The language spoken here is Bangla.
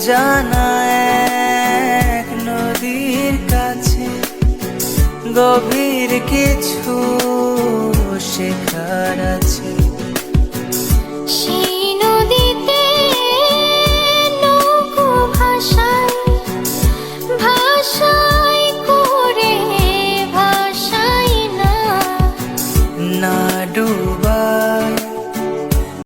জানা এক নদীর কাছে গভীর কিছু